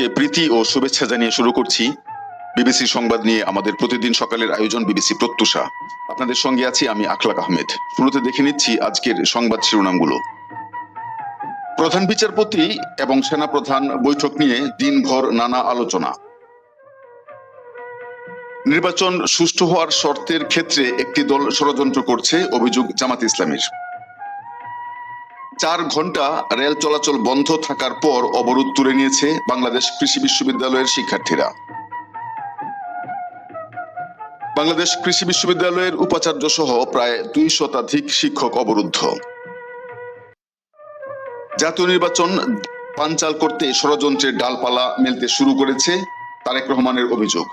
সবাইকে প্রীতি ও শুভেচ্ছা জানিয়ে শুরু করছি। বিবিসি সংবাদ নিয়ে আমাদের প্রতিদিন সকালের আয়োজন বিবিসি প্রত্যুষা। আপনাদের সঙ্গে আছি আমি আখলাক আহমেদ। শুরুতে দেখে নিচ্ছি আজকের সংবাদ শিরোনামগুলো। প্রধান বিচারপতি এবং সেনাপ্রধান বৈঠক নিয়ে দিনভর নানা আলোচনা। নির্বাচন সুষ্ঠু হওয়ার শর্তের ক্ষেত্রে একটি দল ষড়যন্ত্র করছে, অভিযোগ জামাত ইসলামীর। চার ঘণ্টা রেল চলাচল বন্ধ থাকার পর অবরোধ তুলে নিয়েছে বাংলাদেশ কৃষি বিশ্ববিদ্যালয়ের শিক্ষার্থীরা। বাংলাদেশ কৃষি বিশ্ববিদ্যালয়ের উপাচার্য সহ প্রায় দুই শতাধিক শিক্ষক অবরুদ্ধ। জাতীয় নির্বাচন পাঞ্চাল করতে ষড়যন্ত্রের ডালপালা মেলতে শুরু করেছে তারেক রহমানের অভিযোগ।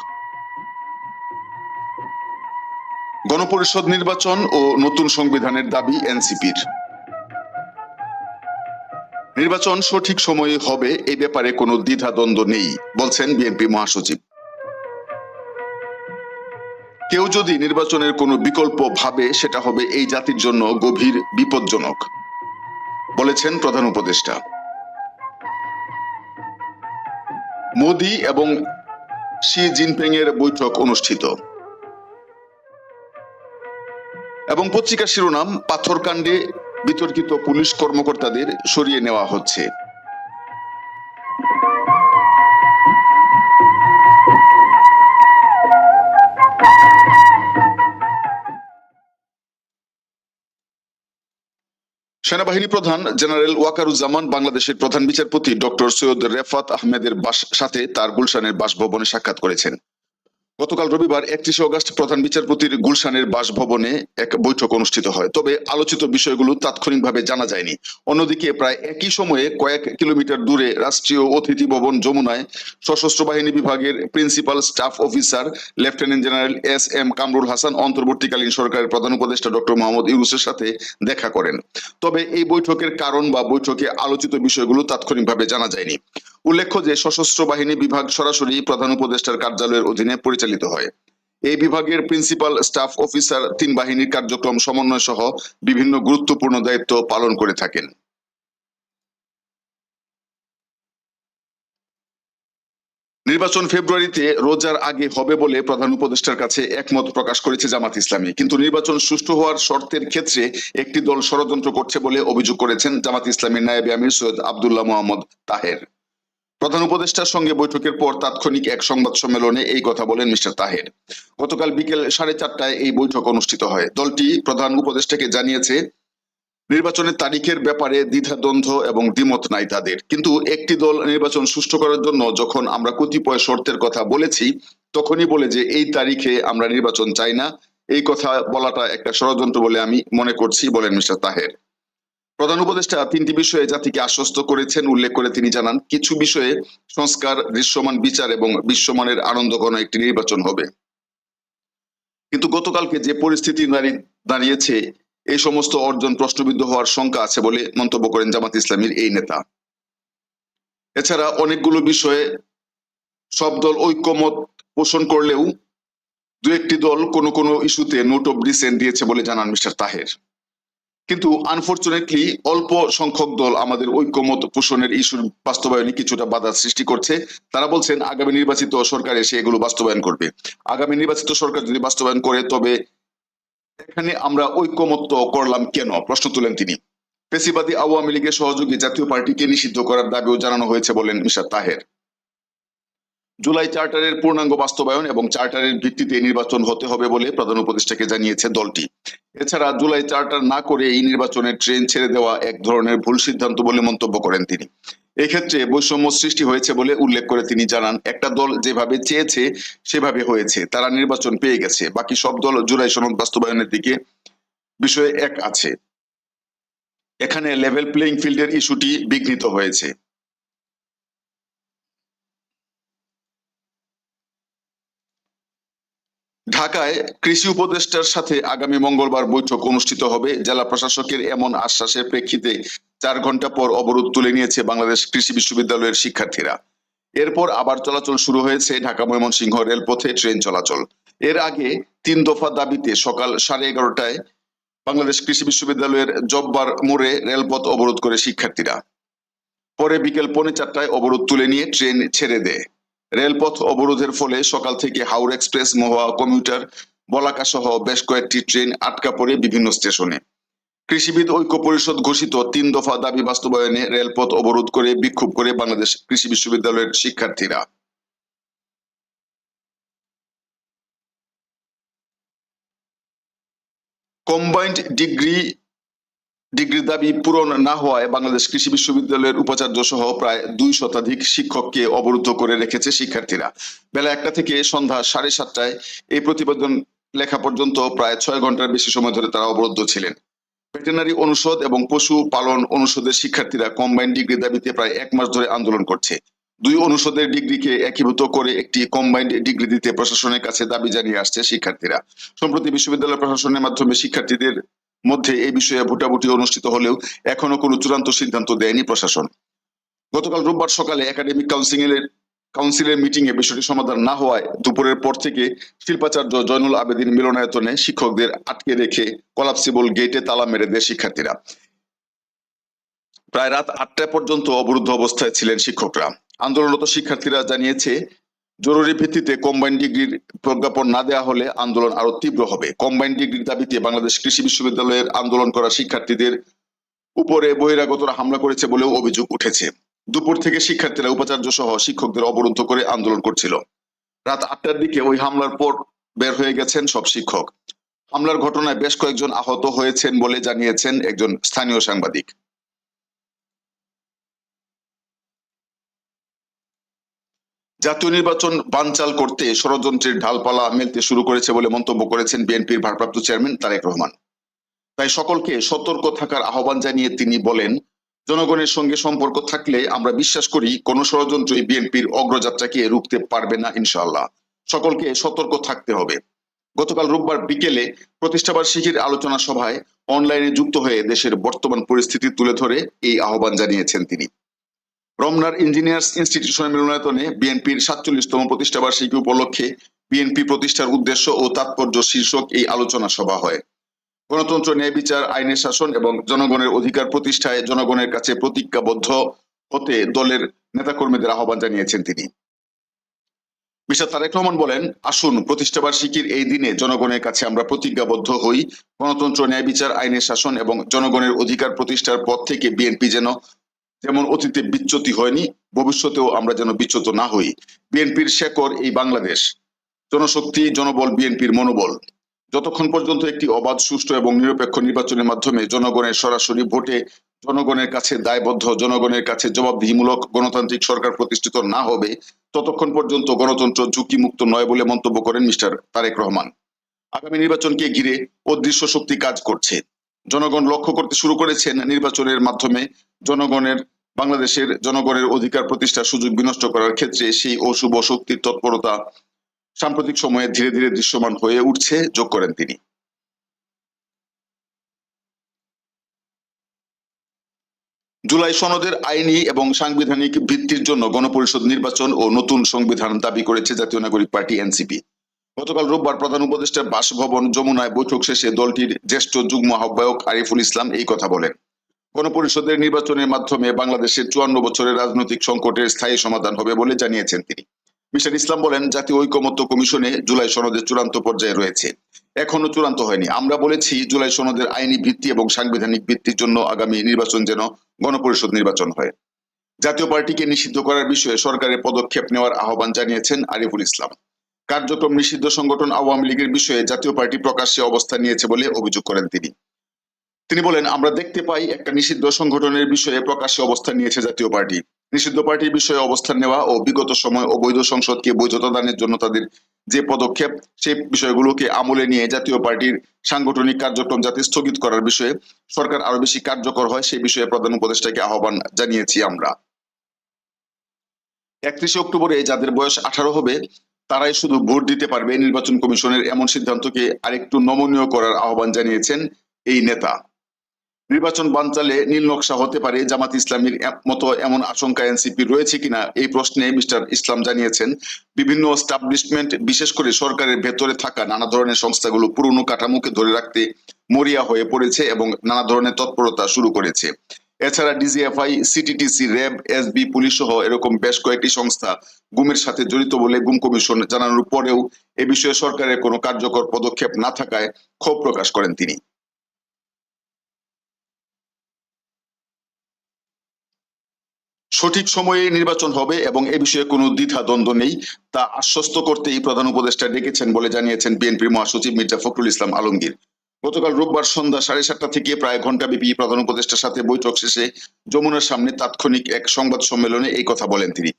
গণপরিষদ নির্বাচন ও নতুন সংবিধানের দাবি এনসিপির। নির্বাচন সঠিক সময়ে হবে এই ব্যাপারে কোনো দ্বিধাদ্বন্দ্ব নেই, বলছেন বিএনপি মহাসচিব। কেউ যদি নির্বাচনের কোনো বিকল্প ভাবে, সেটা হবে এই জাতির জন্য গভীর বিপজ্জনক, বলেছেন প্রধান উপদেষ্টা। মোদি এবং শি জিনপিং এর বৈঠক অনুষ্ঠিত। এবং পত্রিকার শিরোনাম, পাথরকাণ্ডে বিতর্কিত পুলিশ কর্মকর্তাদের সরিয়ে নেওয়া হচ্ছে। সেনাবাহিনী প্রধান জেনারেল ওয়াকারুজ্জামান বাংলাদেশের প্রধান বিচারপতি ডক্টর সৈয়দ রেফাত আহমেদের সাথে তার গুলশানের বাসভবনে সাক্ষাৎ করেছেন। গতকাল রবিবার একত্রিশে অগস্ট প্রধান বিচারপতির গুলশানের বাসভবনে এক বৈঠক অনুষ্ঠিত হয়। তবে আলোচিত বিষয়গুলো তাৎক্ষণিকভাবে জানা যায়নি। অন্যদিকে প্রায় একই সময়ে কয়েক কিলোমিটার দূরে রাষ্ট্রীয় অতিথি ভবন যমুনায় সশস্ত্র বাহিনী বিভাগের principal staff officer, lieutenant general S M Kamrul Hasan, অন্তর্বর্তীকালীন সরকারের প্রধান উপদেষ্টা ডক্টর মোহাম্মদ ইউনুসের সাথে দেখা করেন। তবে এই বৈঠকের কারণ বা বৈঠকে আলোচিত বিষয়গুলো তাৎক্ষণিকভাবে জানা যায়নি। উল্লেখ্য যে সশস্ত্র বাহিনী বিভাগ সরাসরি প্রধান উপদেষ্টার কার্যালয়ের অধীনে পরিচালিত হয়। এই বিভাগের প্রিন্সিপাল, স্টাফ অফিসার তিন বাহিনীর কার্যক্রম সমন্বয় সহ বিভিন্ন গুরুত্বপূর্ণ দায়িত্ব পালন করে থাকেন। নির্বাচন ফেব্রুয়ারিতে রোজার আগে হবে বলে প্রধান উপদেষ্টার কাছে একমত প্রকাশ করেছে জামাত ইসলামী। কিন্তু নির্বাচন সুষ্ঠু হওয়ার শর্তের ক্ষেত্রে একটি দল ষড়যন্ত্র করছে বলে অভিযোগ করেছেন জামাত ইসলামীর নায়েবে আমির সৈয়দ আবদুল্লাহ মোহাম্মদ তাহের। প্রধান উপদেষ্টার সঙ্গে বৈঠকের পর তাৎক্ষণিক এক সংবাদ সম্মেলনে এই কথা বলেন মিস্টার তাহের। গতকাল বিকেল সাড়ে চারটায় এই বৈঠক অনুষ্ঠিত হয়। দলটি প্রধান উপদেষ্টাকে জানিয়েছে, নির্বাচনের তারিখের ব্যাপারে দ্বিধাদ্বন্দ্ব এবং দ্বিমত নাই তাদের। কিন্তু একটি দল নির্বাচন সুষ্ঠু করার জন্য যখন আমরা কতিপয় শর্তের কথা বলেছি, তখনই বলে যে এই তারিখে আমরা নির্বাচন চাই না। এই কথা বলাটা একটা ষড়যন্ত্র বলে আমি মনে করছি বলেন মিস্টার তাহের। প্রধান উপদেষ্টা তিনটি বিষয়ে জাতিকে আশ্বস্ত করেছেন, উল্লেখ করে তিনি জানান, কিছু বিষয়ে সংস্কার, দৃশ্যমান বিচার এবং বিশ্বমানের আনন্দঘন একটি নির্বাচন হবে। কিন্তু গতকালকে যে পরিস্থিতি দাঁড়িয়েছে এই সমস্ত অর্জন প্রশ্নবিদ্ধ হওয়ার শঙ্কা আছে বলে মন্তব্য করেন জামাত ইসলামীর এই নেতা। এছাড়া অনেকগুলো বিষয়ে সব দল ঐক্যমত পোষণ করলেও দু একটি দল কোনো কোনো ইস্যুতে নোট অব ডিসেন্ট দিয়েছে বলে জানান মিস্টার তাহের। কিন্তু আনফরচুনেটলি অল্প সংখ্যক দল আমাদের ঐক্যমত পোষণের ইস্যুর বাস্তবায়নে কিছুটা বাধা সৃষ্টি করছে। তারা বলছেন, আগামী নির্বাচিত সরকার এসে এগুলো বাস্তবায়ন করবে। আগামী নির্বাচিত সরকার যদি বাস্তবায়ন করে, তবে এখানে আমরা ঐক্যমত্য করলাম কেন? প্রশ্ন তুলেন তিনি। পেশিবাদী আওয়ামী লীগের সহযোগী জাতীয় পার্টিকে নিষিদ্ধ করার দাবিও জানানো হয়েছে বলেন মিশা তাহের। জুলাই চার্টারের পূর্ণাঙ্গ বাস্তবায়ন এবং চার্টারের ভিত্তিতে নির্বাচন হতে হবে বলে প্রধান উপদেষ্টাকে জানিয়েছে দলটি। এছাড়া জুলাই চার্টার না করে এই নির্বাচনের ট্রেন ছেড়ে দেওয়া এক ধরনের ভুল সিদ্ধান্ত বলে মন্তব্য করেন তিনি। এক্ষেত্রে বৈষম্য সৃষ্টি হয়েছে বলে উল্লেখ করে তিনি জানান, একটা দল যেভাবে চেয়েছে, সেভাবে হয়েছে। তারা নির্বাচন পেয়ে গেছে। বাকি সব দল জুলাই সনদ বাস্তবায়নের দিকে বিষয়ে এক আছে। এখানে লেভেল প্লেইং ফিল্ডের ইস্যুটি বিঘ্নিত হয়েছে। ঢাকায় কৃষি উপদেষ্টার সাথে আগামী মঙ্গলবার বৈঠক অনুষ্ঠিত হবে। জেলা প্রশাসকের এমন আশ্বাসের প্রেক্ষিতে চার ঘণ্টা পর অবরোধ তুলে নিয়েছে বাংলাদেশ কৃষি বিশ্ববিদ্যালয়ের শিক্ষার্থীরা। এরপর আবার চলাচল শুরু হয়েছে ঢাকা ময়মনসিংহ রেলপথে ট্রেন চলাচল। এর আগে তিন দফা দাবিতে সকাল সাড়ে এগারোটায় বাংলাদেশ কৃষি বিশ্ববিদ্যালয়ের জব্বার মোড়ে রেলপথ অবরোধ করে শিক্ষার্থীরা। পরে বিকেল পৌনে চারটায় অবরোধ তুলে নিয়ে ট্রেন ছেড়ে দেয়। রেলপথ অবরোধের ফলে সকাল থেকে হাওড় এক্সপ্রেস, মহুয়া কমিউটার, বলাকা সহ বেশ কয়েকটি ট্রেন আটকা পড়ে বিভিন্ন স্টেশনে। কৃষিবিদ ঐক্য পরিষদ ঘোষিত তিন দফা দাবি বাস্তবায়নে রেলপথ অবরোধ করে বিক্ষোভ করে বাংলাদেশ কৃষি বিশ্ববিদ্যালয়ের শিক্ষার্থীরা। কম্বাইন্ড ডিগ্রি ডিগ্রির দাবি পূরণ না হওয়ায় বাংলাদেশ কৃষি বিশ্ববিদ্যালয়ের উপাচার্য সহ প্রায় দুই শতাধিক শিক্ষককে অবরুদ্ধ করে রেখেছে শিক্ষার্থীরা। বেলা একটা থেকে সন্ধ্যা সাড়ে সাতটায় এই প্রতিবেদন লেখা পর্যন্ত প্রায় ছয় ঘণ্টার বেশি সময় ধরে তারা অবরুদ্ধ ছিলেন। ভেটেনারি অনুষদ এবং পশু পালন অনুষদের শিক্ষার্থীরা কম্বাইন্ড ডিগ্রি দাবিতে প্রায় এক মাস ধরে আন্দোলন করছে। দুই অনুষদের ডিগ্রিকে একীভূত করে একটি কম্বাইন্ড ডিগ্রি দিতে প্রশাসনের কাছে দাবি জানিয়ে আসছে শিক্ষার্থীরা। সম্প্রতি বিশ্ববিদ্যালয় প্রশাসনের মাধ্যমে শিক্ষার্থীদের মধ্যে এই বিষয়ে ভোটাভুটি অনুষ্ঠিত হলেও এখনও কোনো চূড়ান্ত সিদ্ধান্ত দেয়নি প্রশাসন। গতকাল রোববার সকালে একাডেমিক কাউন্সিলের কাউন্সিলের মিটিং এ বিষয়টি সমাধান না হওয়ায় দুপুরের পর থেকে শিল্পাচার্য জয়নুল আবেদিন মিলনায়তনে শিক্ষকদের আটকে রেখে কলাপসিবল গেটে তালা মেরে দেয় শিক্ষার্থীরা। প্রায় রাত আটটা পর্যন্ত অবরুদ্ধ অবস্থায় ছিলেন শিক্ষকরা। আন্দোলনরত শিক্ষার্থীরা জানিয়েছে জরুরি ভিত্তিতে কম্বাইন ডিগ্রির প্রজ্ঞাপন না দেওয়া হলে আন্দোলন আরও তীব্র হবে। কম্বাইন ডিগ্রির দাবিতে বাংলাদেশ কৃষি বিশ্ববিদ্যালয়ের আন্দোলন করা শিক্ষার্থীদের উপরে বহিরাগতরা হামলা করেছে বলেও অভিযোগ উঠেছে। দুপুর থেকে শিক্ষার্থীরা উপাচার্য সহ শিক্ষকদের অবরুদ্ধ করে আন্দোলন করছিল। রাত আটটার দিকে ওই হামলার পর বের হয়ে গেছেন সব শিক্ষক। হামলার ঘটনায় বেশ কয়েকজন আহত হয়েছেন বলে জানিয়েছেন একজন স্থানীয় সাংবাদিক। জাতীয় নির্বাচন বানচাল করতে ষড়যন্ত্রের ঢালপালা মেলতে শুরু করেছে বলে মন্তব্য করেছেন বিএনপির ভারপ্রাপ্ত চেয়ারম্যান তারেক রহমান। তাই সকলকে সতর্ক থাকার আহ্বান জানিয়ে তিনি বলেন, জনগণের সঙ্গে সম্পর্ক থাকলে আমরা বিশ্বাস করি কোন ষড়যন্ত্রই বিএনপির অগ্রযাত্রাকে রুখতে পারবে না ইনশাআল্লাহ। সকলকে সতর্ক থাকতে হবে। গতকাল রোববার বিকেলে প্রতিষ্ঠাবার্ষিকীর আলোচনা সভায় অনলাইনে যুক্ত হয়ে দেশের বর্তমান পরিস্থিতি তুলে ধরে এই আহ্বান জানিয়েছেন তিনি। রমনার ইঞ্জিনিয়ার্স ইনস্টিটিউশন মিলনায়তনে বিএনপির সাতচল্লিশতম প্রতিষ্ঠাবার্ষিকী উপলক্ষে বিএনপি প্রতিষ্ঠার উদ্দেশ্য ও তাৎপর্য শীর্ষক এই আলোচনা সভা হয়। গণতন্ত্র ন্যায় বিচার, আইনের শাসন এবং জনগণের অধিকার প্রতিষ্ঠায় জনগণের কাছে প্রতিজ্ঞাবদ্ধ হতে দলের নেতাকর্মীদের আহ্বান জানিয়েছেন তিনি। মিস্টার তারেক রহমান বলেন, আসুন প্রতিষ্ঠাবার্ষিকীর এই দিনে জনগণের কাছে আমরা প্রতিজ্ঞাবদ্ধ হই। গণতন্ত্র, ন্যায় বিচার, আইনের শাসন এবং জনগণের অধিকার প্রতিষ্ঠার পথ থেকে বিএনপি যেন যেমন অতীতে বিচ্যুতি হয়নি, ভবিষ্যতেও আমরা যেন বিচ্যুত না হই। বিএনপির শেকর এই বাংলাদেশ। জনশক্তি, জনবল, বিএনপির মনোবল। যতক্ষণ পর্যন্ত একটি অবাধ, সুষ্ঠু এবং নিরপেক্ষ নির্বাচনের মাধ্যমে জনগণের সরাসরি ভোটে জনগণের কাছে দায়বদ্ধ, জনগণের কাছে জবাবদিহিমূলক গণতান্ত্রিক সরকার প্রতিষ্ঠিত না হবে, ততক্ষণ পর্যন্ত গণতন্ত্র ঝুঁকিমুক্ত নয় বলে মন্তব্য করেন মিস্টার তারেক রহমান। আগামী নির্বাচনকে ঘিরে অদৃশ্য শক্তি কাজ করছে। জনগণ লক্ষ্য করতে শুরু করেছেন নির্বাচনের মাধ্যমে। জনগণের, বাংলাদেশের জনগণের অধিকার প্রতিষ্ঠার সুযোগ বিনষ্ট করার ক্ষেত্রে সেই অশুভ শক্তির তৎপরতা সাম্প্রতিক সময়ে ধীরে ধীরে দৃশ্যমান হয়ে উঠছে। যোগ করেন তিনি। জুলাই সনদের আইনি এবং সাংবিধানিক ভিত্তির জন্য গণপরিষদ নির্বাচন ও নতুন সংবিধান দাবি করেছে জাতীয় নাগরিক পার্টি এনসিপি। গতকাল রোববার প্রধান উপদেষ্টার বাসভবন যমুনায় বৈঠক শেষে দলটির জ্যেষ্ঠ যুগ্ম আহ্বায়ক আরিফুল ইসলাম এই কথা বলেন। গণপরিষদের নির্বাচনের মাধ্যমে বাংলাদেশের চুয়ান্ন বছরের রাজনৈতিক সংকটের স্থায়ী সমাধান হবে বলে জানিয়েছেন তিনি। মিস্টার ইসলাম বলেন, জাতীয় ঐকমত্য কমিশনে জুলাই সনদের চূড়ান্ত পর্যায়ে রয়েছে। এখনও চূড়ান্ত হয়নি। আমরা বলেছি, জুলাই সনদের আইনি ভিত্তি এবং সাংবিধানিক ভিত্তির জন্য আগামী নির্বাচন যেন গণপরিষদ নির্বাচন হয়। জাতীয় পার্টিকে নিষিদ্ধ করার বিষয়ে সরকারের পদক্ষেপ নেওয়ার আহ্বান জানিয়েছেন আরিফুল ইসলাম। কার্যক্রম নিষিদ্ধ সংগঠন আওয়ামী লীগের বিষয়ে জাতীয় পার্টি প্রকাশ্যে অবস্থান নিয়েছে বলে অভিযোগ করেন তিনি। তিনি বলেন, আমরা দেখতে পাই একটা নিষিদ্ধ সংগঠনের বিষয়ে প্রকাশ্যে অবস্থান নিয়েছে জাতীয় পার্টি। নিষিদ্ধ পার্টির বিষয়ে অবস্থান নেওয়া ও বিগত সময় অবৈধ সংসদকে বৈধতা দানের জন্য তাদের যে পদক্ষেপ, সেই বিষয়গুলোকে আমলে নিয়ে জাতীয় পার্টির সাংগঠনিক কার্যক্রম যাতে স্থগিত করার বিষয়ে সরকার আরও বেশি কার্যকর হয়, সেই বিষয়ে প্রধান উপদেষ্টাকে আহ্বান জানিয়েছি আমরা। একত্রিশে অক্টোবরে যাদের বয়স আঠারো হবে তারাই শুধু ভোট দিতে পারবে নির্বাচন কমিশনের এমন সিদ্ধান্তকে আরেকটু নমনীয় করার আহ্বান জানিয়েছেন এই নেতা। নির্বাচন বানচালে নীল নকশা হতে পারে জামাত ইসলামীর মতো এমন আশঙ্কা এনসিপি রয়েছে কিনা এই প্রশ্নে মিস্টার ইসলাম জানিয়েছেন। বিভিন্ন স্টাবলিশমেন্ট বিশেষ করে সরকারের ভেতরে থাকা নানা ধরনের সংস্থাগুলো পুরনো কাঠামোকে ধরে রাখতে মরিয়া হয়ে পড়েছে এবং নানা ধরনের তৎপরতা শুরু করেছে। এছাড়া DGFI, CTTC, RAB SB police সহ এরকম বেশ কয়েকটি সংস্থা গুমের সাথে জড়িত বলে গুম কমিশন জানানোর পরেও এ বিষয়ে সরকারের কোনো কার্যকর পদক্ষেপ না থাকায় ক্ষোভ প্রকাশ করেন তিনি। সঠিক সময়ে নির্বাচন হবে এবং এ বিষয়ে কোনো দ্বিধা দ্বন্দ্ব নেই, তা আশ্বস্ত করতেই প্রধান উপদেষ্টা ডেকেছেন বলে জানিয়েছেন বিএনপির মহাসচিব মির্জা ফখরুল ইসলাম আলমগীর। গতকাল রোববার সন্ধ্যা সাড়ে সাতটা থেকে প্রায় ঘণ্টা ঘন্টাব্যাপী প্রধান উপদেষ্টার সাথে বৈঠক শেষে যমুনার সামনে তাৎক্ষণিক এক সংবাদ সম্মেলনে এই কথা বলেন তিনি।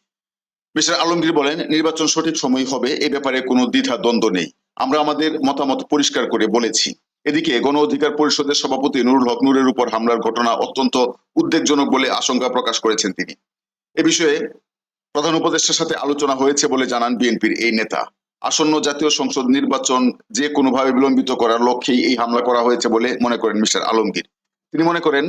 মিস্টার আলমগীর বলেন, নির্বাচন সঠিক সময় হবে, এ ব্যাপারে কোনো দ্বিধা দ্বন্দ্ব নেই। আমরা আমাদের মতামত পরিষ্কার করে বলেছি। এদিকে গণ অধিকার পরিষদের সভাপতি নুরুল হক নুরের উপর হামলার ঘটনা অত্যন্ত উদ্বেগজনক বলে আশঙ্কা প্রকাশ করেছেন তিনি। এ বিষয়ে প্রধান উপদেষ্টার সাথে আলোচনা হয়েছে বলে জানান বিএনপির এই নেতা। আসন্ন জাতীয় সংসদ নির্বাচন যে কোনোভাবে বিলম্বিত করার লক্ষ্যেই এই হামলা করা হয়েছে বলে মনে করেন মিস্টার আলমগীর। তিনি মনে করেন,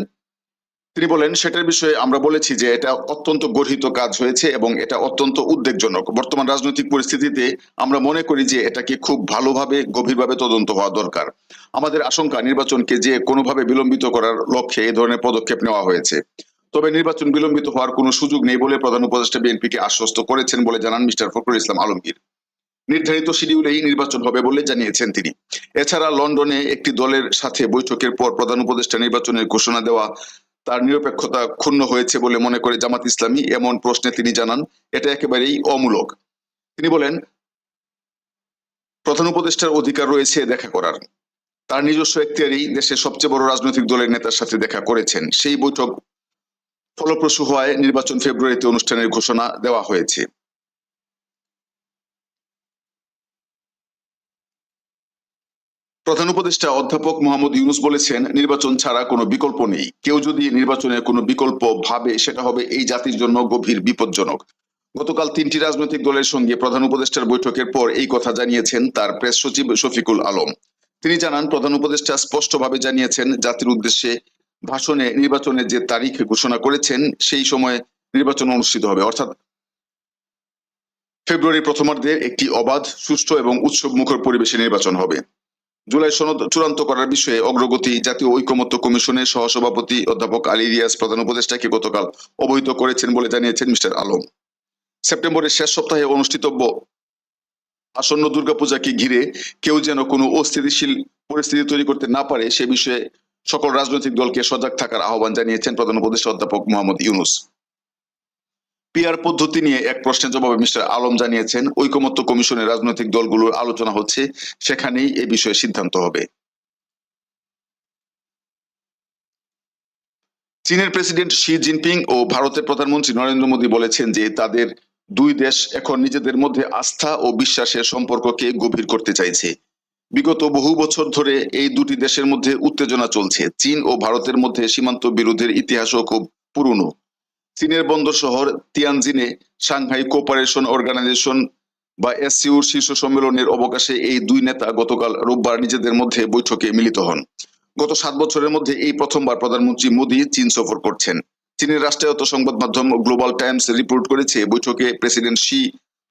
তিনি বলেন, সেটার বিষয়ে আমরা বলেছি যে এটা অত্যন্ত গর্হিত কাজ হয়েছে এবং এটা অত্যন্ত উদ্বেগজনক। বর্তমান রাজনৈতিক পরিস্থিতিতে আমরা মনে করি যে এটাকে খুব ভালোভাবে, গভীরভাবে তদন্ত হওয়া দরকার। আমাদের আশঙ্কা, নির্বাচনকে যে কোনোভাবে বিলম্বিত করার লক্ষ্যে এই ধরনের পদক্ষেপ নেওয়া হয়েছে। তবে নির্বাচন বিলম্বিত হওয়ার কোনো সুযোগ নেই বলে প্রধান উপদেষ্টা বিএনপিকে আশ্বস্ত করেছেন বলে জানান মিস্টার ফখরুল ইসলাম আলমগীর। নির্ধারিত শিডিউলেই নির্বাচন হবে বলে জানিয়েছেন তিনি। এছাড়া লন্ডনে একটি দলের সাথে বৈঠকের পর প্রধান উপদেষ্টা নির্বাচনের ঘোষণা দেওয়া তার নিরপেক্ষতা ক্ষুণ্ণ হয়েছে বলে মনে করে জামাত ইসলামী এমন প্রশ্নে তিনি জানান, এটা একেবারেই অমূলক। তিনি বলেন, প্রধান উপদেষ্টার অধিকার রয়েছে দেখা করার। তার নিজস্ব এখতিয়ারেই দেশের সবচেয়ে বড় রাজনৈতিক দলের নেতার সাথে দেখা করেছেন। সেই বৈঠক ফলপ্রসূ হওয়ায় নির্বাচন ফেব্রুয়ারিতে অনুষ্ঠানের ঘোষণা দেওয়া হয়েছে। প্রধান উপদেষ্টা অধ্যাপক মোহাম্মদ ইউনুস বলেছেন, নির্বাচন ছাড়া কোনো বিকল্প নেই। কেউ যদি নির্বাচনের কোনো বিকল্প ভাবে, সেটা হবে এই জাতির জন্য গভীর বিপজ্জনক। গতকাল তিনটি রাজনৈতিক দলের সঙ্গে প্রধান উপদেষ্টার বৈঠকের পর এই কথা জানিয়েছেন তার প্রেস সচিব শফিকুল আলম। তিনি জানান, প্রধান উপদেষ্টা স্পষ্টভাবে জানিয়েছেন, জাতির উদ্দেশ্যে ভাষণে নির্বাচনের যে তারিখ ঘোষণা করেছেন, সেই সময়ে নির্বাচন অনুষ্ঠিত হবে। অর্থাৎ ফেব্রুয়ারি প্রথমার্ধে একটি অবাধ, সুষ্ঠু এবং উৎসব মুখর পরিবেশে নির্বাচন হবে। জুলাই সনদ চূড়ান্ত করার বিষয়ে অগ্রগতি জাতীয় ঐকমত্য কমিশনের সহসভাপতি অধ্যাপক আলী রিয়াজ প্রধান উপদেষ্টাকে গতকাল অবহিত করেছেন বলে জানিয়েছেন মিস্টার আলম। সেপ্টেম্বরের শেষ সপ্তাহে অনুষ্ঠিতব্য আসন্ন দুর্গাপূজাকে ঘিরে কেউ যেন কোনো অস্থিতিশীল পরিস্থিতি তৈরি করতে না পারে, সে বিষয়ে সকল রাজনৈতিক দলকে সজাগ থাকার আহ্বান জানিয়েছেন প্রধান উপদেষ্টা অধ্যাপক মোহাম্মদ ইউনুস। পিআর পদ্ধতি নিয়ে এক প্রশ্নের জবাবে মিস্টার আলম জানিয়েছেন, ঐকমত্য কমিশনের রাজনৈতিক দলগুলোর আলোচনা হচ্ছে, সেখানেই এ বিষয়ে সিদ্ধান্ত হবে। চীনের প্রেসিডেন্ট শি জিনপিং ও ভারতের প্রধানমন্ত্রী নরেন্দ্র মোদী বলেছেন যে তাদের দুই দেশ এখন নিজেদের মধ্যে আস্থা ও বিশ্বাসের সম্পর্ককে গভীর করতে চাইছে। বিগত বহু বছর ধরে এই দুটি দেশের মধ্যে উত্তেজনা চলছে। চীন ও ভারতের মধ্যে সীমান্ত বিরোধের ইতিহাসও খুব পুরনো। চীনের বন্দর শহর তিয়ানজিনে সাংহাই কোপারেশন অর্গানাইজেশন বা এসসিউর শীর্ষ সম্মেলনের অবকাশে এই দুই নেতা গতকাল রোববার নিজেদের মধ্যে বৈঠকে মিলিত হন। গত সাত বছরের মধ্যে এই প্রথমবার প্রধানমন্ত্রী মোদী চীন সফর করছেন। চীনের রাষ্ট্রায়ত্ত সংবাদ মাধ্যম গ্লোবাল টাইমস রিপোর্ট করেছে বৈঠকে প্রেসিডেন্ট শি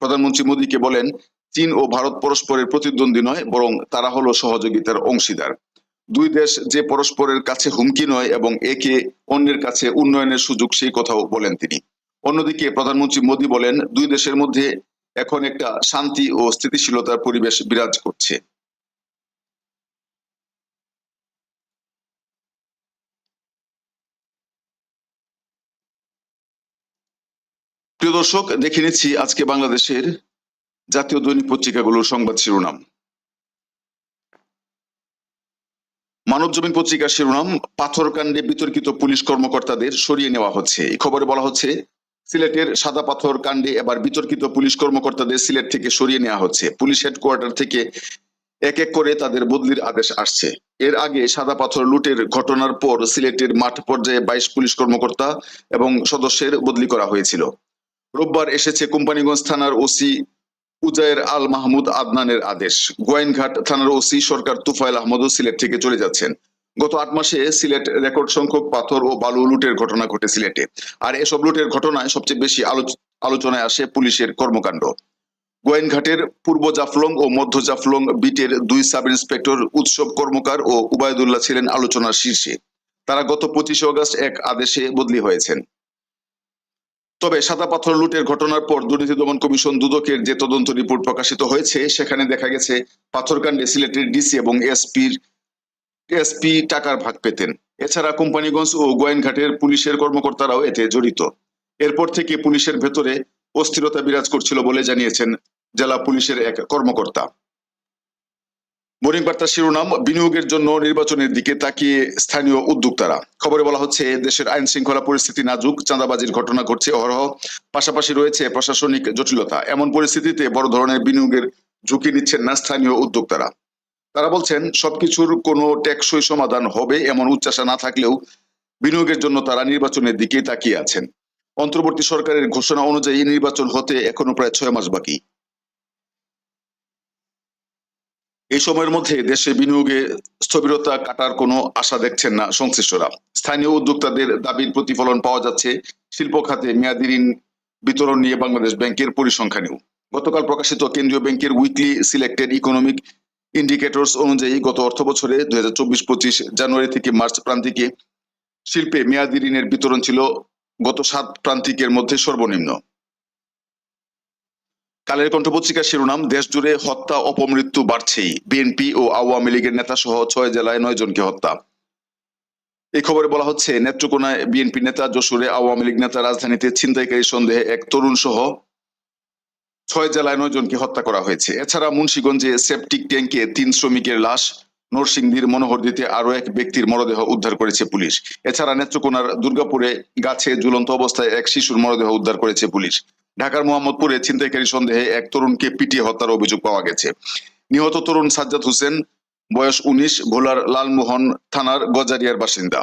প্রধানমন্ত্রী মোদীকে বলেন, চীন ও ভারত পরস্পরের প্রতিদ্বন্দ্বী নয়, বরং তারা হলো সহযোগিতার অংশীদার। দুই দেশ যে পরস্পরের কাছে হুমকি নয় এবং একে অন্যের কাছে উন্নয়নের সুযোগ সেই কথাও বলেন তিনি। অন্যদিকে প্রধানমন্ত্রী মোদী বলেন, দুই দেশের মধ্যে এখন একটা শান্তি ও স্থিতিশীলতার পরিবেশ বিরাজ করছে। প্রিয় দর্শক, দেখে নিচ্ছি আজকে বাংলাদেশের জাতীয় দৈনিক পত্রিকাগুলোর সংবাদ শিরোনাম। মানব জমিন পত্রিকার শিরোনাম, পাথরকাণ্ডে বিতর্কিত পুলিশ কর্মকর্তাদের সরিয়ে নেওয়া হচ্ছে। এই খবরে বলা হচ্ছে, সিলেটের সাদা পাথর কাণ্ডে এবার বিতর্কিত পুলিশ কর্মকর্তাদের সিলেট থেকে সরিয়ে নেওয়া হচ্ছে। পুলিশ হেডকোয়ার্টার থেকে এক এক করে তাদের বদলির আদেশ আসছে। এর আগে সাদা পাথর লুটের ঘটনার পর সিলেটের মাঠ পর্যায়ে বাইশ পুলিশ কর্মকর্তা এবং সদস্যের বদলি করা হয়েছিল। রোববার এসেছে কোম্পানিগঞ্জ থানার ওসি উজায়ের আল মাহমুদ আদনানের আদেশ। গোয়াইনঘাট থানার ওসি সরকার তুফাইল আহমদও সিলেট থেকে চলে যাচ্ছেন। গত আট মাসে সিলেট রেকর্ড সংখ্যক পাথর ও বালু লুটের ঘটনা ঘটে সিলেটে। আর এসব লুটের ঘটনায় সবচেয়ে বেশি আলোচ- আলোচনায় আসে পুলিশের কর্মকাণ্ড। গোয়েনঘাটের পূর্ব জাফলং ও মধ্য জাফলং বিটের দুই সাব ইন্সপেক্টর উৎসব কর্মকার ও উবায়দুল্লাহ ছিলেন আলোচনার শীর্ষে। তারা গত পঁচিশে অগস্ট এক আদেশে বদলি হয়েছেন। তবে সাদা পাথর লুটের ঘটনার পর দুর্নীতি দমন কমিশন দুদকের যে তদন্ত রিপোর্ট প্রকাশিত হয়েছে, সেখানে দেখা গেছে পাথরকাণ্ডে সিলেটের ডিসি এবং এসপির, এসপি টাকার ভাগ পেতেন। এছাড়া কোম্পানিগঞ্জ ও গোয়েনঘাটের পুলিশের কর্মকর্তারাও এতে জড়িত। এরপর থেকে পুলিশের ভেতরে অস্থিরতা বিরাজ করছিল বলে জানিয়েছেন জেলা পুলিশের এক কর্মকর্তা। বোরিং বার্তার শিরোনাম, বিনিয়োগের জন্য নির্বাচনের দিকে তাকিয়ে স্থানীয় উদ্যোক্তারা। খবরে বলা হচ্ছে, দেশের আইন শৃঙ্খলা পরিস্থিতি নাজুক, চাঁদাবাজির ঘটনা ঘটছে অহরহ, পাশাপাশি রয়েছে প্রশাসনিক জটিলতা। এমন পরিস্থিতিতে বড় ধরনের বিনিয়োগের ঝুঁকি নিচ্ছেন না স্থানীয় উদ্যোক্তারা। তারা বলছেন, সবকিছুর কোনো টেকসই সমাধান হবে এমন উচ্চাসা না থাকলেও বিনিয়োগের জন্য তারা নির্বাচনের দিকে তাকিয়ে আছেন। অন্তর্বর্তী সরকারের ঘোষণা অনুযায়ী নির্বাচন হতে এখনও প্রায় ছয় মাস বাকি। এই সময়ের মধ্যে দেশে বিনিয়োগে স্থবিরতা কাটার কোনো আশা দেখছেন না সংশ্লিষ্টরা। স্থানীয় উদ্যোক্তাদের দাবির প্রতিফলন পাওয়া যাচ্ছে শিল্প খাতে মেয়াদি ঋণ বিতরণ নিয়ে বাংলাদেশ ব্যাংকের পরিসংখ্যানেও। গতকাল প্রকাশিত কেন্দ্রীয় ব্যাংকের উইকলি সিলেক্টেড ইকোনমিক ইন্ডিকেটরস অনুযায়ী গত অর্থ বছরে দুই হাজার চব্বিশ জানুয়ারি থেকে মার্চ প্রান্তিকে শিল্পে মেয়াদি ঋণের বিতরণ ছিল গত সাত প্রান্তিকের মধ্যে সর্বনিম্ন। কালের কণ্ঠ পত্রিকার শিরোনাম দেশ জুড়ে হত্যা, অপমৃত্যু বাড়ছেই। বিএনপি ও আওয়ামী লীগের নেতা সহ ছয় জেলায় নয় জনকে হত্যা। এই খবরে বলা হচ্ছে, নেত্রকোনায় বিএনপি নেতা যশোরে আওয়ামী লীগ নেতা রাজধানীতে ছিনতাইকারী সন্দেহে এক তরুণ সহ ছয় জেলায় নয় জনকে হত্যা করা হয়েছে। এছাড়া মুন্সিগঞ্জে সেপটিক ট্যাঙ্কে তিন শ্রমিকের লাশ, নরসিংদীর মনোহরদীতে আরও এক ব্যক্তির মরদেহ উদ্ধার করেছে পুলিশ। এছাড়া নেত্রকোনার দুর্গাপুরে গাছে ঝুলন্ত অবস্থায় এক শিশুর মরদেহ উদ্ধার করেছে পুলিশ। ঢাকার মোহাম্মদপুরে ছিনতাইকারী সন্দেহে এক তরুণকে পিটিয়ে হত্যার অভিযোগ পাওয়া গেছে। নিহত তরুণ সাজ্জাদ হোসেন, বয়স উনিশ ভোলার লালমোহন থানার গজারিয়ার বাসিন্দা।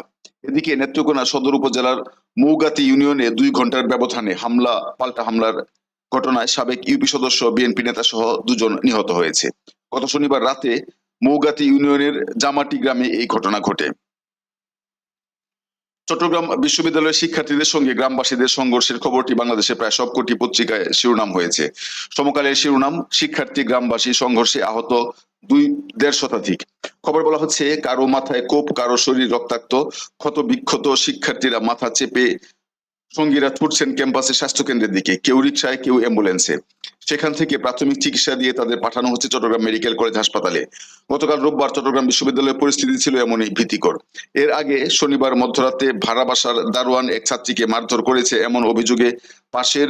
এদিকে নেত্রকোনা সদর উপজেলার মৌগাতি ইউনিয়নে দুই ঘণ্টার ব্যবধানে হামলা, পাল্টা হামলার ঘটনায় সাবেক ইউপি সদস্য, বিএনপি নেতা সহ দুজন নিহত হয়েছে। গত শনিবার রাতে মৌগাতি ইউনিয়নের জামাটি গ্রামে এই ঘটনা ঘটে। চট্টগ্রাম বিশ্ববিদ্যালয়ের শিক্ষার্থীদের সঙ্গে গ্রামবাসীদের সংঘর্ষের খবরটি বাংলাদেশে প্রায় সবকটি পত্রিকায় শিরোনাম হয়েছে। সমকালের শিরোনাম, শিক্ষার্থী, গ্রামবাসী সংঘর্ষে আহত দুই দেড় শতাধিক। খবর বলা হচ্ছে, কারও মাথায় কোপ, কারও শরীর রক্তাক্ত ক্ষত বিক্ষত শিক্ষার্থীরা মাথা চেপে সঙ্গীরা ছুটছেন ক্যাম্পাসে স্বাস্থ্য কেন্দ্রের দিকে, কেউ রিক্সায় কেউ অ্যাম্বুলেন্সে। সেখান থেকে প্রাথমিক চিকিৎসা দিয়ে তাদের পাঠানো হচ্ছে চট্টগ্রাম মেডিকেল কলেজ হাসপাতালে। গতকাল রোববার চট্টগ্রাম বিশ্ববিদ্যালয়ের পরিস্থিতি ছিল এমনই ভীতিকর। এর আগে শনিবার মধ্যরাতে ভাড়া বাসার দারোয়ান এক ছাত্রীকে মারধর করেছে এমন অভিযোগে পাশের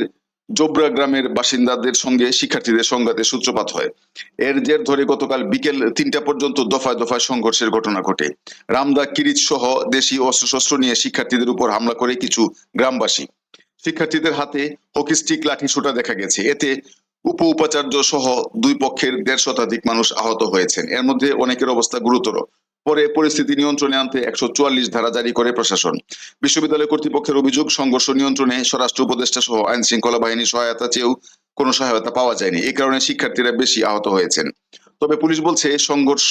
জোবরা গ্রামের বাসিন্দাদের সঙ্গে শিক্ষার্থীদের সংঘাতের সূত্রপাত হয়। এর জের ধরে গতকাল বিকেল তিনটা পর্যন্ত দফায় দফায় সংঘর্ষের ঘটনা ঘটে। রামদা, কিরিচ সহ দেশি অস্ত্রশস্ত্র নিয়ে শিক্ষার্থীদের উপর হামলা করে কিছু গ্রামবাসী। শিক্ষার্থীদের হাতে হকি স্টিক, লাঠি ছোটা দেখা গেছে। এতে উপ উপাচার্য সহ দুই পক্ষের দেড় শতাধিক মানুষ আহত হয়েছেন। এর মধ্যে অনেকের অবস্থা গুরুতর। পরে পরিস্থিতি নিয়ন্ত্রণে আনতে একশো চুয়াল্লিশ ধারা জারি করে প্রশাসন। বিশ্ববিদ্যালয় কর্তৃপক্ষের অভিযোগ, সংঘর্ষ নিয়ন্ত্রণে স্বরাষ্ট্র উপদেষ্টা সহ আইন শৃঙ্খলা বাহিনীর সহায়তা চেয়েও কোনো সহায়তা পাওয়া যায়নি। এই কারণে শিক্ষার্থীরা বেশি আহত হয়েছেন। তবে পুলিশ বলছে, সংঘর্ষ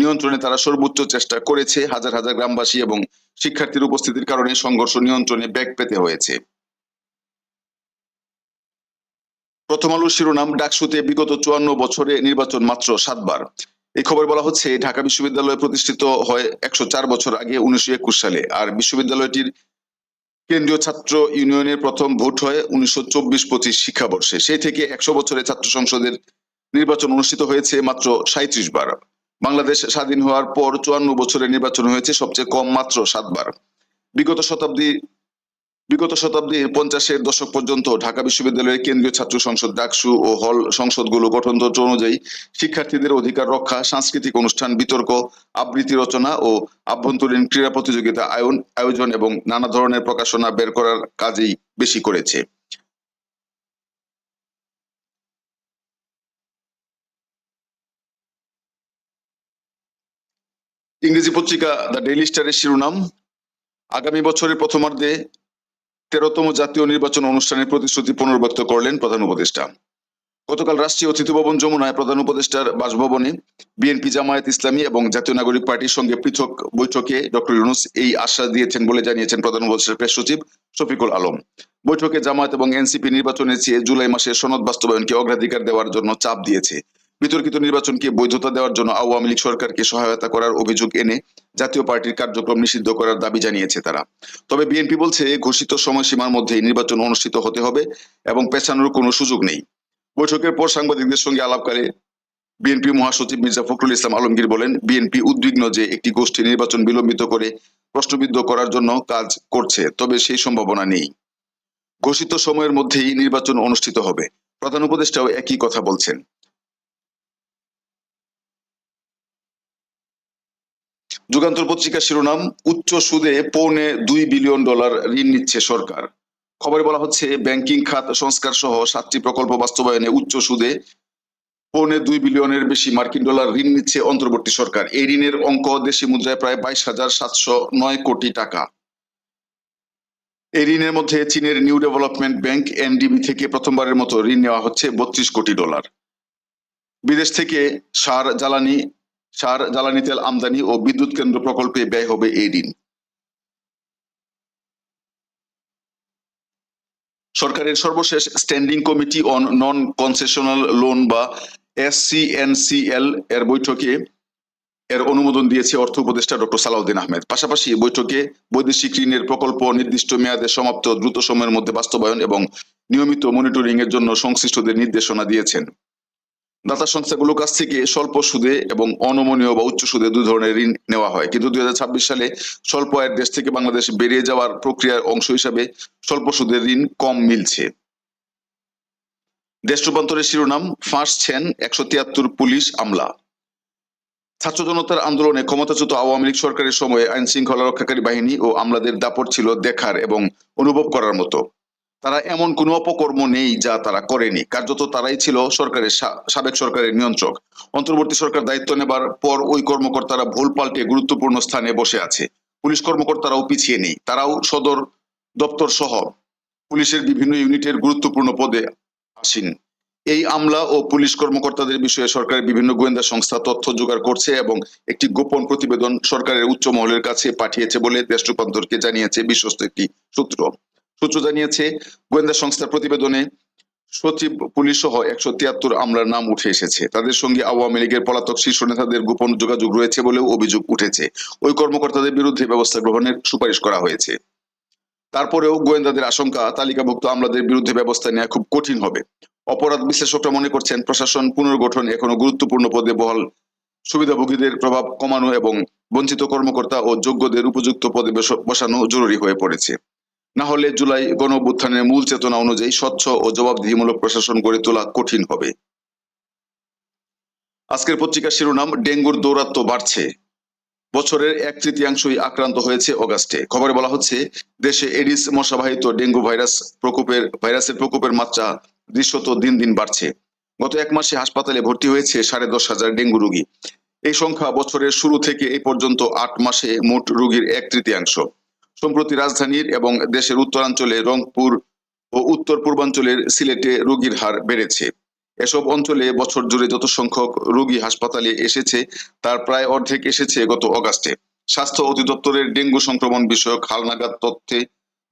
নিয়ন্ত্রণে তারা সর্বোচ্চ চেষ্টা করেছে হাজার হাজার গ্রামবাসী এবং শিক্ষার্থীর উপস্থিতির কারণে সংঘর্ষ নিয়ন্ত্রণে ব্যাগ পেতে হয়েছে। প্রথম আলোর শিরোনাম, ডাকসুতে বিগত চুয়ান্ন বছরে নির্বাচন মাত্র সাতবার। এই খবর বলা হচ্ছে, ঢাকা বিশ্ববিদ্যালয় প্রতিষ্ঠিত হয় একশো চার বছর আগে উনিশশো একুশ সালে। আর বিশ্ববিদ্যালয়টির কেন্দ্রীয় ছাত্র ইউনিয়নের প্রথম ভোট হয় উনিশশো চব্বিশ পঁচিশ শিক্ষাবর্ষে। সেই থেকে একশো বছরে ছাত্র সংসদের নির্বাচন অনুষ্ঠিত হয়েছে মাত্র সাঁত্রিশ বার। বাংলাদেশ স্বাধীন হওয়ার পর চুয়ান্ন বছরে নির্বাচন হয়েছে সবচেয়ে কম মাত্র সাতবার বিগত শতাব্দী বিগত শতাব্দীর পঞ্চাশের দশক পর্যন্ত ঢাকা বিশ্ববিদ্যালয়ের কেন্দ্রীয় ছাত্র সংসদ, ডাকসু ও হল সংসদগুলো গঠনতন্ত্র অনুযায়ী শিক্ষার্থীদের অধিকার রক্ষা, সাংস্কৃতিক অনুষ্ঠান, বিতর্ক, আবৃত্তি রচনা ও আভ্যন্তরীণ ক্রীড়া প্রতিযোগিতা আয়োজন আয়োজন এবং নানা ধরনের প্রকাশনা বের করার কাজেই বেশি করেছে। ইংরেজি পত্রিকা দ্য ডেইলি স্টারের শিরোনাম, আগামী বছরের প্রথমার্ধে তেরোতম জাতীয় নির্বাচন অনুষ্ঠানের প্রতিশ্রুতি পুনর্ব্যক্ত করলেন প্রধান উপদেষ্টা। গতকাল রাষ্ট্রীয় অতিথি ভবন যমুনায় প্রধান উপদেষ্টার বাসভবনে বিএনপি জামায়াত ইসলামী এবং জাতীয় নাগরিক পার্টির সঙ্গে পৃথক বৈঠকে ডক্টর ইউনুস এই আশ্বাস দিয়েছেন বলে জানিয়েছেন প্রধান উপদেষ্টার প্রেস সচিব শফিকুল আলম। বৈঠকে জামায়াত এবং এনসিপি নির্বাচনের চেয়ে জুলাই মাসে সনদ বাস্তবায়নকে অগ্রাধিকার দেওয়ার জন্য চাপ দিয়েছে। বিতর্কিত নির্বাচনকে বৈধতা দেওয়ার জন্য আওয়ামী লীগ সরকারকে সহায়তা করার অভিযোগ এনে জাতীয় পার্টির কার্যক্রম নিষিদ্ধ করার দাবি জানিয়েছে তারা। তবে বিএনপি বলছে, ঘোষিত সময়সীমার মধ্যেই নির্বাচন অনুষ্ঠিত হতে হবে এবং পেছানোর কোনো সুযোগ নেই। বৈঠকের পর সাংবাদিকদের সঙ্গে আলাপকালে বিএনপি মহাসচিব মির্জা ফখরুল ইসলাম আলমগীর বলেন, বিএনপি উদ্বিগ্ন যে একটি গোষ্ঠী নির্বাচন বিলম্বিত করে প্রশ্নবিদ্ধ করার জন্য কাজ করছে, তবে সেই সম্ভাবনা নেই। ঘোষিত সময়ের মধ্যেই নির্বাচন অনুষ্ঠিত হবে। প্রধান উপদেষ্টাও একই কথা বলছেন। যুগান্তর পত্রিকার শিরোনাম, উচ্চ সুদে পৌনে দুই বিলিয়ন ডলার ঋণ নিচ্ছে সরকার। খবরে বলা হচ্ছে, ব্যাংকিং খাত সংস্কার সহ সাতটি প্রকল্প বাস্তবায়নে উচ্চ সুদে পৌনে দুই বিলিয়নের বেশি মার্কিন ডলার ঋণ নিচ্ছে অন্তর্বর্তী সরকার। এই ঋণের অঙ্ক দেশি মুদ্রায় প্রায় বাইশ হাজার সাতশো নয় কোটি টাকা। এই ঋণের মধ্যে চীনের নিউ ডেভেলপমেন্ট ব্যাংক, এনডিবি থেকে প্রথমবারের মতো ঋণ নেওয়া হচ্ছে বত্রিশ কোটি ডলার। বিদেশ থেকে সার, জ্বালানি সার জ্বালানি তেল আমদানি ও বিদ্যুৎ কেন্দ্র প্রকল্পে ব্যয় হবে এই ঋণ। সরকারের সর্বশেষ standing committee on non concessional loan বা এসসিএনসিএল এর বৈঠকে এর অনুমোদন দিয়েছে অর্থ উপদেষ্টা ডক্টর সালাউদ্দিন আহমেদ। পাশাপাশি বৈঠকে বৈদেশিক ঋণের প্রকল্প নির্দিষ্ট মেয়াদে সমাপ্ত দ্রুত সময়ের মধ্যে বাস্তবায়ন এবং নিয়মিত মনিটরিং এর জন্য সংশ্লিষ্টদের নির্দেশনা দিয়েছেন। দাতা সংস্থাগুলোর কাছ থেকে স্বল্প সুদে এবং অনমনীয় বা উচ্চ সুদে দুই ধরনের ঋণ নেওয়া হয়। কিন্তু দুই হাজার ছাব্বিশ সালে স্বল্প আয়ের দেশ থেকে বাংলাদেশ বেরিয়ে যাওয়ার প্রক্রিয়ার অংশ হিসাবে স্বল্প সুদের ঋণ কম মিলছে। দেশ রূপান্তরের শিরোনাম ফাঁসছেন একশো তিয়াত্তর পুলিশ আমলা। ছাত্র জনতার আন্দোলনে ক্ষমতাচ্যুত আওয়ামী লীগ সরকারের সময়ে আইন শৃঙ্খলা রক্ষাকারী বাহিনী ও আমলাদের দাপট ছিল দেখার এবং অনুভব করার মতো। তারা এমন কোনো অপকর্ম নেই যা তারা করেনি। কার্যত তারাই ছিল সরকারের সাবেক সরকারের নিয়ন্ত্রক। অন্তর্বর্তী সরকার দায়িত্ব নেবার পর ওই কর্মকর্তারা ভুল পাল্টে গুরুত্বপূর্ণ স্থানে বসে আছে। পুলিশ কর্মকর্তারাও পিছিয়ে নেই। তারাও সদর দপ্তর সহ পুলিশের বিভিন্ন ইউনিটের গুরুত্বপূর্ণ পদে আসীন। এই আমলা ও পুলিশ কর্মকর্তাদের বিষয়ে সরকারের বিভিন্ন গোয়েন্দা সংস্থা তথ্য জোগাড় করছে এবং একটি গোপন প্রতিবেদন সরকারের উচ্চ মহলের কাছে পাঠিয়েছে বলে দেশ রূপান্তরকে জানিয়েছে বিশ্বস্ত একটি সূত্র। সূত্র জানিয়েছে, গোয়েন্দা সংস্থার প্রতিবেদনে সচিব পুলিশ সহ একশো তিয়াত্তর আমলার নাম উঠে এসেছে। তাদের সঙ্গে আওয়ামী লীগের পলাতক শীর্ষ নেতাদের গোপন যোগাযোগ রয়েছে বলেও অভিযোগ উঠেছে। ওই কর্মকর্তাদের বিরুদ্ধে ব্যবস্থা গ্রহণের সুপারিশ করা হয়েছে। তারপরেও গোয়েন্দাদের আশঙ্কা, তালিকাভুক্ত আমলাদের বিরুদ্ধে ব্যবস্থা নেওয়া খুব কঠিন হবে। অপরাধ বিশ্লেষকরা মনে করছেন, প্রশাসন পুনর্গঠন এখনও গুরুত্বপূর্ণ পদে বহাল। সুবিধাভোগীদের প্রভাব কমানো এবং বঞ্চিত কর্মকর্তা ও যোগ্যদের উপযুক্ত পদে বসানো জরুরি হয়ে পড়েছে। না হলে জুলাই গণ মূল চেতনা অনুযায়ী স্বচ্ছ ও জবাবদিহিমূলক প্রশাসন গড়ে তোলা কঠিন হবে। আজকের পত্রিকার শিরোনাম, ডেঙ্গুর দৌরাত্ম্য বাড়ছে। বছরের এক তৃতীয়াংশই আক্রান্ত হয়েছে অগাস্টে। খবরে বলা হচ্ছে, দেশে এডিস মশাবাহিত ডেঙ্গু ভাইরাস প্রকোপের, ভাইরাসের প্রকোপের মাত্রা দৃশ্যত দিন দিন বাড়ছে। গত এক মাসে হাসপাতালে ভর্তি হয়েছে সাড়ে দশ হাজার ডেঙ্গু রোগী। এই সংখ্যা বছরের শুরু থেকে এই পর্যন্ত আট মাসে মোট রোগীর এক তৃতীয়াংশ। সম্প্রতি রাজধানীর এবং দেশের উত্তরাঞ্চলে রংপুর ও উত্তর পূর্বাঞ্চলের সিলেটে রোগীর হার বেড়েছে। এসব অঞ্চলে বছর জুড়ে যত সংখ্যক রোগী হাসপাতালে এসেছে, তার প্রায় অর্ধেক এসেছে গত অগাস্টে। স্বাস্থ্য অধিদপ্তরের ডেঙ্গু সংক্রমণ বিষয়ক হালনাগাদ তথ্যে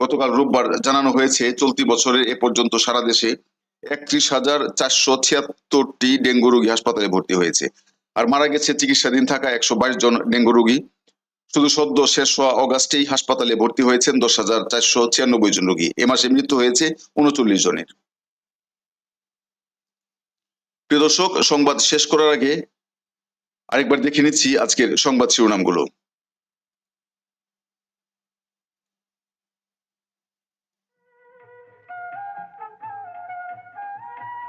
গতকাল রোববার জানানো হয়েছে, চলতি বছরে এ পর্যন্ত সারা দেশে একত্রিশ হাজার চারশো ছিয়াত্তরটি ডেঙ্গু রোগী হাসপাতালে ভর্তি হয়েছে। আর মারা গেছে চিকিৎসাধীন থাকা একশো বাইশ জন ডেঙ্গু রোগী। শুধু সদ্য শেষ হওয়া অগাস্টেই হাসপাতালে ভর্তি হয়েছেন দশ হাজার চারশো ছিয়ানব্বই জন রোগী। এ মাসে মৃত্যু হয়েছে উনচল্লিশ জনের। প্রিয় দর্শক, সংবাদ শেষ করার আগে আরেকবার দেখে নিচ্ছি আজকের সংবাদ শিরোনামগুলো।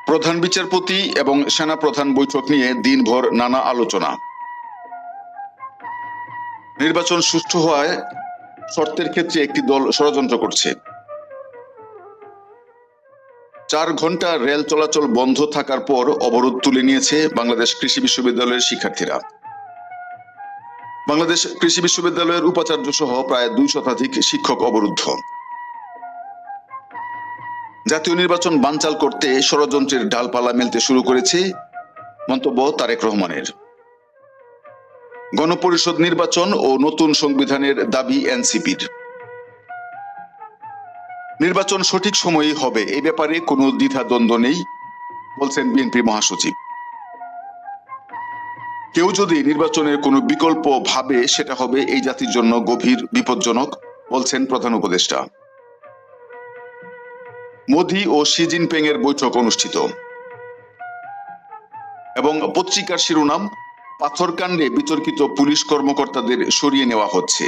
প্রধান বিচারপতি এবং সেনা প্রধান বৈঠক নিয়ে দিনভর নানা আলোচনা। নির্বাচন সুষ্ঠু হওয়ায় শর্তের ক্ষেত্রে একটি দল ষড়যন্ত্র করছে। চার ঘণ্টা রেল চলাচল বন্ধ থাকার পর অবরোধ তুলে নিয়েছে বাংলাদেশ কৃষি বিশ্ববিদ্যালয়ের শিক্ষার্থীরা। বাংলাদেশ কৃষি বিশ্ববিদ্যালয়ের উপাচার্য সহ প্রায় দুই শতাধিক শিক্ষক অবরুদ্ধ। জাতীয় নির্বাচন বানচাল করতে ষড়যন্ত্রের ডালপালা মেলতে শুরু করেছে মন্তব্য তারেক রহমানের। গণপরিষদ নির্বাচন ও নতুন সংবিধানের দাবি এনসিপির। নির্বাচন সঠিক সময়ে হবে এই ব্যাপারে কোনো দ্বিধা দ্বন্দ্ব নেই, বলছেন বিএনপি মহাসচিব। কেউ যদি নির্বাচনের কোনো বিকল্প ভাবে সেটা হবে, এই জাতির জন্য গভীর বিপজ্জনক, বলছেন প্রধান উপদেষ্টা। মোদি ও শি জিনপিং এর বৈঠক অনুষ্ঠিত। এবং পত্রিকার শিরোনাম পাথরকাণ্ডে বিতর্কিত পুলিশ কর্মকর্তাদের সরিয়ে নেওয়া হচ্ছে।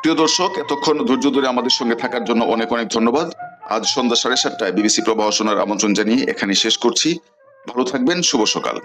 প্রিয় দর্শক, এতক্ষণ ধৈর্য ধরে আমাদের সঙ্গে থাকার জন্য অনেক অনেক ধন্যবাদ। আজ সন্ধ্যা সাড়ে সাতটায় বিবিসি প্রবাহ শোনার আমন্ত্রণ জানিয়ে এখানে শেষ করছি। ভালো থাকবেন, শুভ সকাল।